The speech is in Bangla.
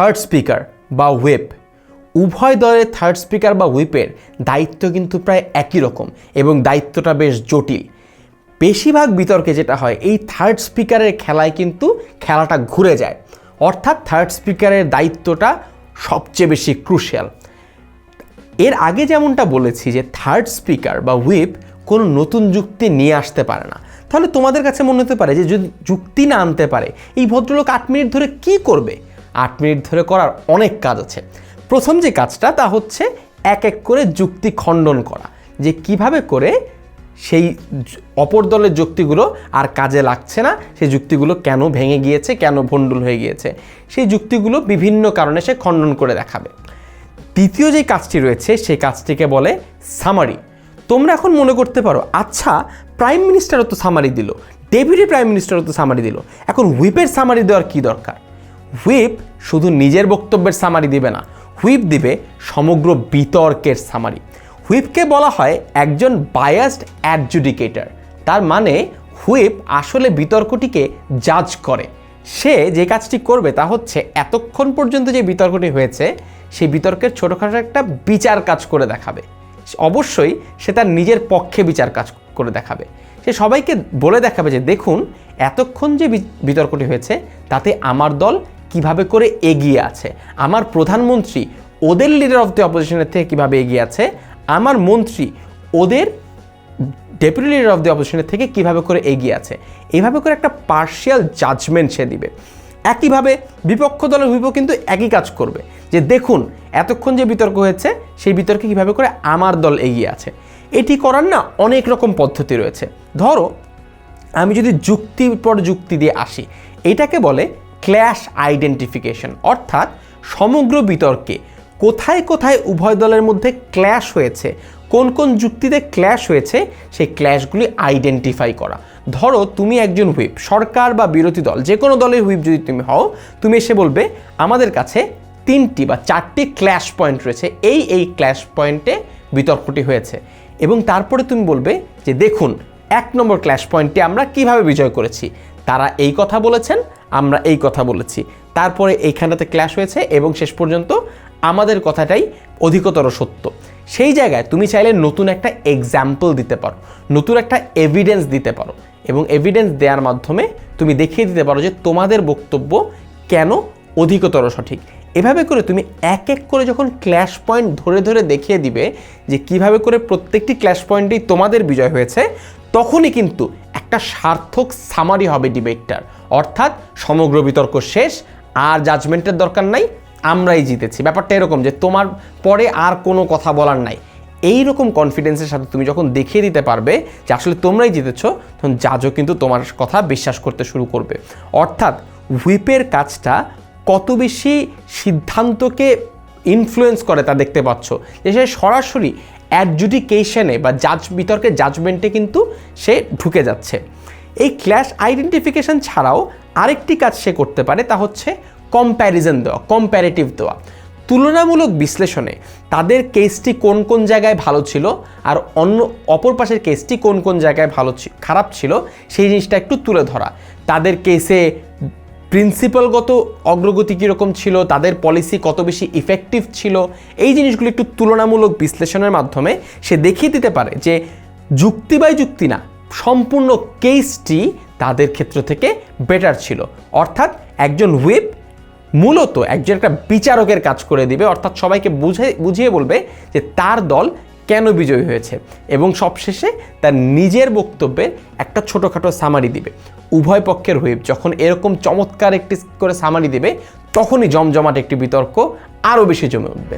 থার্ড স্পিকার বা ওয়েব উভয় দলের থার্ড স্পিকার বা হুইপের দায়িত্ব কিন্তু প্রায় একই রকম এবং দায়িত্বটা বেশ জটিল। বেশিরভাগ বিতর্কে যেটা হয়, এই থার্ড স্পিকারের খেলায় কিন্তু খেলাটা ঘুরে যায়। অর্থাৎ থার্ড স্পিকারের দায়িত্বটা সবচেয়ে বেশি ক্রুশিয়াল। এর আগে যেমনটা বলেছি যে থার্ড স্পিকার বা হুইপ কোনো নতুন যুক্তি নিয়ে আসতে পারে না। তাহলে তোমাদের কাছে মনে হতে পারে যে যদি যুক্তি না আনতে পারে, এই ভদ্রলোক আট মিনিট ধরে কি করবে? আট মিনিট ধরে করার অনেক কাজ আছে। প্রথম যে কাজটা, তা হচ্ছে এক এক করে যুক্তি খণ্ডন করা। যে কীভাবে করে সেই অপর দলের যুক্তিগুলো আর কাজে লাগছে না, সেই যুক্তিগুলো কেন ভেঙে গিয়েছে, কেন ভণ্ডুল হয়ে গিয়েছে, সেই যুক্তিগুলো বিভিন্ন কারণে সে খণ্ডন করে দেখাবে। দ্বিতীয় যে কাজটি রয়েছে, সেই কাজটিকে বলে সামারি তোমরা এখন মনে করতে পারো আচ্ছা প্রাইম মিনিস্টারও তো সামারি দিল ডেপুটি প্রাইম মিনিস্টারও তো সামারি দিল। এখন হুইপের সামারি দেওয়ার কি দরকার? হুইপ শুধু নিজের বক্তব্যের সামারি দিবে না, হুইপ দিবে সমগ্র বিতর্কের সামারি হুইপকে বলা হয় একজন বায়াসড অ্যাডজুডিকেটর তার মানে হুইপ আসলে বিতর্কটিকে জাজ করে। সে যে কাজটি করবে তা হচ্ছে এতক্ষণ পর্যন্ত যে বিতর্কটি হয়েছে সেই বিতর্কের ছোটোখাটো একটা বিচার কাজ করে দেখাবে। অবশ্যই সে তার নিজের পক্ষে বিচার কাজ করে দেখাবে। সে সবাইকে বলে দেখাবে যে, দেখুন, এতক্ষণ যে বিতর্কটি হয়েছে, তাতে আমার দল কীভাবে করে এগিয়ে আছে? আমার প্রধানমন্ত্রী ওদের লিডার অফ দ্য অপোজিশনের থেকে কীভাবে এগিয়ে আছে? আমার মন্ত্রী ওদের ডেপুটি লিডার অফ দ্য অপোজিশনের থেকে কীভাবে করে এগিয়ে আছে? এইভাবে করে একটা পার্শিয়াল জাজমেন্ট সে দিবে। একইভাবে বিপক্ষ দলের হুইপও কিন্তু একই কাজ করবে। যে দেখুন, এতক্ষণ যে বিতর্ক হয়েছে, সেই বিতর্কে কীভাবে করে আমার দল এগিয়ে আছে? এটি করার না অনেক রকম পদ্ধতি রয়েছে। ধরো, আমি যদি যুক্তির পর যুক্তি দিয়ে আসি, এটাকে বলে ক্ল্যাশ আইডেন্টিফিকেশন অর্থাৎ সমগ্র বিতর্কে কোথায় কোথায় উভয় দলের মধ্যে ক্ল্যাশ হয়েছে, কোন কোন যুক্তিতে ক্ল্যাশ হয়েছে, সেই ক্ল্যাশগুলি আইডেন্টিফাই করা। ধরো তুমি একজন হুইপ সরকার বা বিরোধী দল, যে কোনো দলের হুইপ যদি তুমি হও, তুমি এসে বলবে, আমাদের কাছে তিনটি বা চারটি ক্ল্যাশ পয়েন্ট রয়েছে। এই এই ক্ল্যাশ পয়েন্টে বিতর্কটি হয়েছে। এবং তারপরে তুমি বলবে যে, দেখুন, এক নম্বর ক্ল্যাশ পয়েন্টে আমরা কীভাবে বিজয় করেছি? তারা এই কথা বলেছেন, আমরা এই কথা বলেছি। তারপরে এইখানটাতে ক্ল্যাশ হয়েছে এবং শেষ পর্যন্ত আমাদের কথাটাই অধিকতর সত্য। সেই জায়গায় তুমি চাইলে নতুন একটা এক্সাম্পল দিতে পারো, নতুন একটা এভিডেন্স দিতে পারো এবং এভিডেন্স দেওয়ার মাধ্যমে তুমি দেখিয়ে দিতে পারো যে তোমাদের বক্তব্য কেন অধিকতর সঠিক। এভাবে করে তুমি এক এক করে যখন ক্ল্যাশ পয়েন্ট ধরে ধরে দেখিয়ে দিবে যে কীভাবে করে প্রত্যেকটি ক্ল্যাশ পয়েন্টেই তোমাদের বিজয় হয়েছে তখনই কিন্তু একটা সার্থক সামারি হবে ডিবেটটার। অর্থাৎ সমগ্র বিতর্ক শেষ, আর জাজমেন্টের দরকার নাই, আমরাই জিতেছি। ব্যাপারটা এরকম যে তোমার পরে আর কোনো কথা বলার নাই। এই রকম কনফিডেন্সের সাথে তুমি যখন দেখিয়ে দিতে পারবে যে আসলে তোমরাই জিতেছ, তখন জাজও কিন্তু তোমার কথা বিশ্বাস করতে শুরু করবে। অর্থাৎ হুইপের কাজটা কত বেশি সিদ্ধান্তকে ইনফ্লুয়েন্স করে তা দেখতে পাচ্ছ। যে সে সরাসরি অ্যাডজুডিকেশনে বা জাজ বিতর্কের জাজমেন্টে কিন্তু সে ঢুকে যাচ্ছে। এই ক্ল্যাশ আইডেন্টিফিকেশন ছাড়াও আরেকটি কাজ সে করতে পারে, তা হচ্ছে কম্প্যারিজন দেওয়া কম্প্যারেটিভ দেওয়া। তুলনামূলক বিশ্লেষণে তাদের কেসটি কোন কোন জায়গায় ভালো ছিল আর অন্য, অপর পাশের কেসটি কোন কোন জায়গায় ভালো খারাপ ছিল, সেই জিনিসটা একটু তুলে ধরা। তাদের কেসে প্রিন্সিপালগত অগ্রগতি কীরকম ছিল, তাদের পলিসি কত বেশি ইফেক্টিভ ছিল, এই জিনিসগুলো একটু তুলনামূলক বিশ্লেষণের মাধ্যমে সে দেখিয়ে দিতে পারে যে যুক্তি বাই যুক্তি না, সম্পূর্ণ কেসটি তাদের ক্ষেত্র থেকে বেটার ছিল। অর্থাৎ একজন হুইপ মূলত একজন একটা বিচারকের কাজ করে দিবে, অর্থাৎ সবাইকে বুঝে, বুঝিয়ে বলবে যে তার দল কেন বিজয়ী হয়েছে? এবং সবশেষে তার নিজের বক্তব্যের একটা ছোটোখাটো সামারি দিবে। উভয় পক্ষের হুইপ যখন এরকম চমৎকার একটি করে সামারি দেবে, তখনই জমজমাট একটি বিতর্ক আরও বেশি জমে উঠবে।